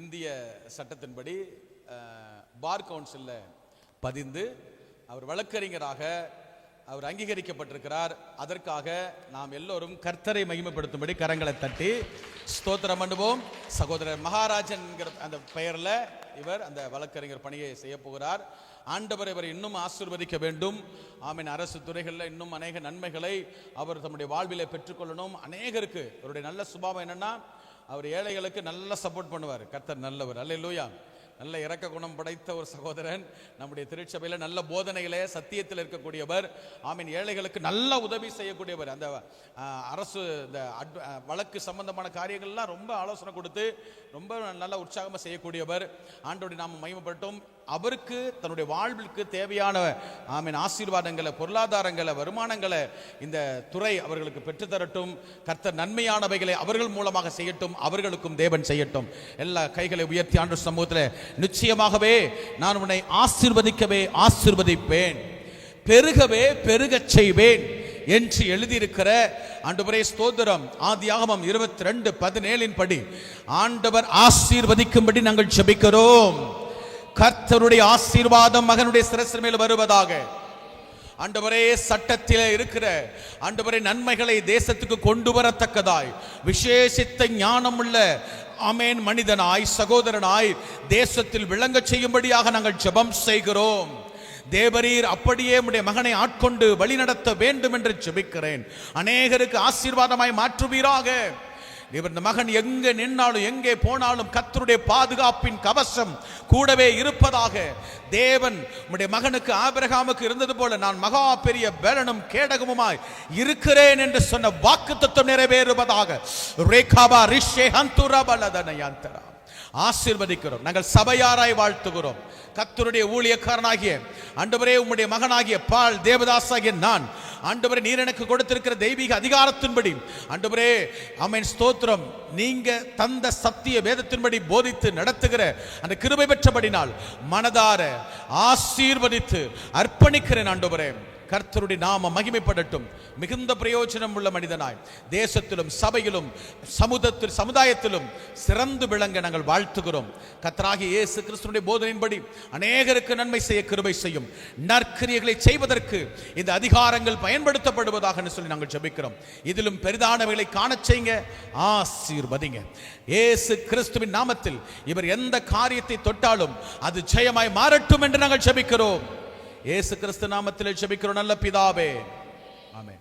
இந்திய சட்டத்தின்படி பார் கவுன்சிலில் பதிந்து அவர் வழக்கறிஞராக அவர் அங்கீகரிக்கப்பட்டிருக்கிறார். அதற்காக நாம் எல்லோரும் கர்த்தரை மகிமைப்படுத்தும்படி கரங்களை தட்டி ஸ்தோத்திரம் பண்ணுவோம். சகோதரர் மகாராஜன்கிற அந்த பெயரில் இவர் அந்த வழக்கறிஞர் பணியை செய்ய போகிறார். ஆண்டவர் இவர் இன்னும் ஆசீர்வதிக்க வேண்டும். ஆமீன். அரசு துறைகளில் இன்னும் அநேக நன்மைகளை அவர் தம்முடைய வாழ்விலை பெற்றுக்கொள்ளணும். அநேகருக்கு அவருடைய நல்ல சுபாவம் என்னென்னா அவர் ஏழைகளுக்கு நல்லா சப்போர்ட் பண்ணுவார். கர்த்தர் நல்லவர். அல்ல நல்ல இரக்க குணம் படைத்த ஒரு சகோதரன். நம்முடைய திருச்சபையில் நல்ல போதனைகளே சத்தியத்தில் இருக்கக்கூடியவர். ஆமீன். ஏழைகளுக்கு நல்ல உதவி செய்யக்கூடியவர். அந்த அரசு இந்த அட் வழக்கு சம்பந்தமான காரியங்கள்லாம் ரொம்ப ஆலோசனை கொடுத்து ரொம்ப நல்ல உற்சாகமாக செய்யக்கூடியவர். ஆண்டோடு நாம் மயமப்பட்டோம் அவருக்கு தன்னுடைய வாழ்விற்கு தேவையான ஆமீன் ஆசீர்வாதங்களை பொருளாதாரங்களை வருமானங்களை இந்த துறை அவர்களுக்கு பெற்றுத்தரட்டும் கர்த்தர் நன்மையானவைகளை அவர்கள் மூலமாக செய்யட்டும். அவர்களுக்கும் தேவன் செய்யட்டும். எல்லா கைகளை உயர்த்தி ஆண்டு சமூகத்தில் நிச்சயமாகவே நான் உன்னை ஆசீர்வதிக்கவே ஆசீர்வதிப்பேன். பெருகவே பெருகச் செய்வேன் என்று எழுதியிருக்கிற ஆண்டவரே ஸ்தோத்திரம். ஆதியாகமம் இருபத்தி ரெண்டு பதினேழின் படி ஆண்டவர் ஆசீர்வதிக்கும்படி நாங்கள் செபிக்கிறோம் கர்த்தருடைய ஆசீர்வாதம் மகனுடைய சிரசின் மேல் வருவதாக. ஆண்டவரே சட்டத்தில் இருக்கிற ஆண்டவரே நன்மைகளை தேசத்துக்கு கொண்டு வரத்தக்கதாய். விசேஷித்த ஞானமுள்ள ஆமேன் மனிதனாய் சகோதரனாய் தேசத்தில் விளங்கச் செய்யும்படியாக நாங்கள் ஜெபம் செய்கிறோம். தேவரீர் அப்படியே உடைய மகனை ஆட்கொண்டு வழிநடத்த வேண்டும் என்று ஜெபிக்கிறேன். அநேகருக்கு ஆசீர்வாதமாய் மாற்றுவீராக. இவர் இந்த மகன் எங்கே நின்னாலும் எங்கே போனாலும் கத்தருடைய பாதுகாப்பின் கவசம் கூடவே இருப்பதாக. தேவன் உன்னுடைய மகனுக்கு ஆபிரகாமுக்கு இருந்தது போல நான் மகா பெரிய பேலனும் கேடகமுமாய் இருக்கிறேன் என்று சொன்ன வாக்கு தத்துவம் நிறைவேறுவதாக. ரேகாபா ரிஷே ஹந்துரபலதனயந்தரா ஆசிர்வதிக்கிறோம். நாங்கள் சபையாராய் வாழ்த்துகிறோம். கத்தருடைய ஊழியக்காரனாகிய அன்றுவரே உம்முடைய மகனாகிய பால் தேவதாசாகிய நான் ஆண்டவரே நீர் எனக்கு கொடுத்திருக்கிற தெய்வீக அதிகாரத்தின்படி. ஆண்டவரே அமேன் ஸ்தோத்திரம். நீங்க தந்த சத்திய வேதத்தின்படி போதித்து நடத்துகிற அந்த கிருபை பெற்றபடினால் மனதார ஆசீர்வதித்து அர்ப்பணிக்கிறேன் ஆண்டவரே. கர்த்தருடைய நாம மகிமைப்படட்டும். மிகுந்த பிரயோஜனம் உள்ள மனிதனாய். தேசத்திலும் சபையிலும் சமுதத்தில் சமுதாயத்திலும் சிறந்து விளங்க நாங்கள் வாழ்த்துகிறோம். கத்தராகி இயேசு கிறிஸ்துடைய போதனையின்படி அநேகருக்கு நன்மை செய்ய கிருபை செய்யும். நற்கிரியர்களை செய்வதற்கு இந்த அதிகாரங்கள் பயன்படுத்தப்படுவதாக சொல்லி நாங்கள் ஜபிக்கிறோம். இதிலும் பெரிதானவைகளை காண செய்யுங்க ஆசீர்வதிங்க. இயேசு கிறிஸ்துவின் நாமத்தில் இவர் எந்த காரியத்தை தொட்டாலும் அது ஜெயமாய் மாறட்டும் என்று நாங்கள் ஜபிக்கிறோம். ஏசு கிறிஸ்து நாமத்தில் ஜெபிக்கிறோம். நல்ல பிதாவே. ஆமே